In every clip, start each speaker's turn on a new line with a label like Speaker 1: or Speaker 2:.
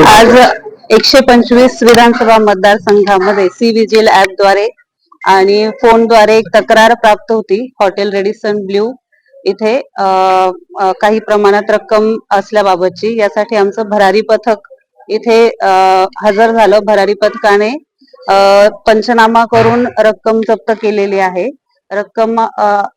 Speaker 1: आज एकशे पंचवीस विधानसभा मतदारसंघामध्ये सी विजिलद्वारे आणि फोनद्वारे एक तक्रार प्राप्त होती. हॉटेल रेडिसन ब्ल्यू इथे काही प्रमाणात रक्कम असल्याबाबतची. यासाठी आमचं भरारी पथक इथे हजर झालं. भरारी पथकाने पंचनामा करून रक्कम जप्त केलेली आहे. रक्कम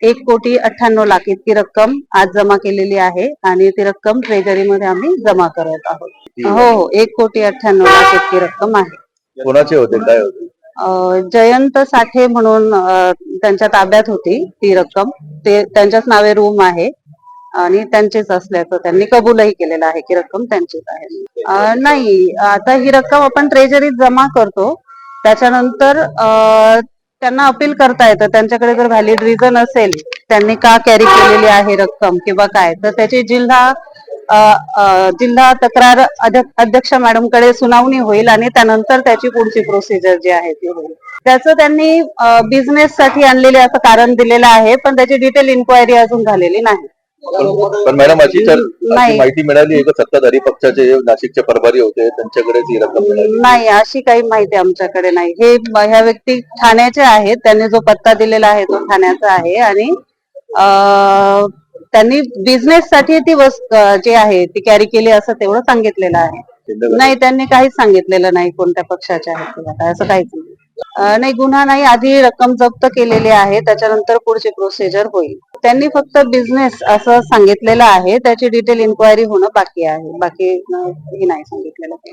Speaker 1: एक कोटी अठ्ठ्याण्णव लाख इतकी रक्कम आज जमा केलेली आहे आणि ती रक्कम ट्रेजरीमध्ये आम्ही जमा करत आहोत. हो हो एक कोटी अठ्ठ्याण्णव लाख इतकी रक्कम आहे.
Speaker 2: कोणाचे होते? काय होते?
Speaker 1: अ, जयंत साठे म्हणून अ, त्यांच्या ताब्यात होती ती रक्कम. ते त्यांच्याच नावे रूम आहे आणि त्यांचेच असल्याचं त्यांनी कबूलही केलेलं आहे की रक्कम त्यांचीच आहे. अ, नाही आता ही रक्कम आपण ट्रेजरीत जमा करतो. त्याच्यानंतर अ, त्यांना अपील करता येतं. त्यांच्याकडे जर व्हॅलिड रिझन असेल त्यांनी का कॅरी केलेली आहे रक्कम किंवा काय तर त्याची जिल्हा जिल्हा तक्रार अध्य- अध्यक्ष मॅडमकडे सुनावणी होईल आणि त्यानंतर त्याची पुढची प्रोसिजर जी आहे ती होईल. त्याचं त्यांनी बिझनेस साठी आणलेले असं कारण दिलेलं आहे पण त्याची डिटेल इन्क्वायरी अजून झालेली नाही.
Speaker 2: पण मॅडम अशी. माहिती मिळाली आहे सत्ताधारी पक्षाचे नाशिकचे प्रभारी होते त्यांच्याकडेच ही रक्कम मिळाली.
Speaker 1: नाही अशी काही माहिती आमच्याकडे नाही. हे ह्या व्यक्ती ठाण्याचे आहेत त्यांनी जो पत्ता दिलेला आहे तो ठाण्याचा आहे आणि त्यांनी बिझनेस साठी ती वस्तू जी आहे ती कॅरी केली असं तेवढं सांगितलेलं आहे. नाही त्यांनी काहीच सांगितलेलं नाही कोणत्या पक्षाचे आहेत असं काहीच नाही. नाही गुन्हा नाही आधी रक्कम जप्त केलेली आहे त्याच्यानंतर पुढची प्रोसिजर होईल. त्यांनी फक्त बिझनेस असं सांगितलेलं आहे त्याची डिटेल इन्क्वायरी होणं बाकी आहे. बाकी हे नाही सांगितलेलं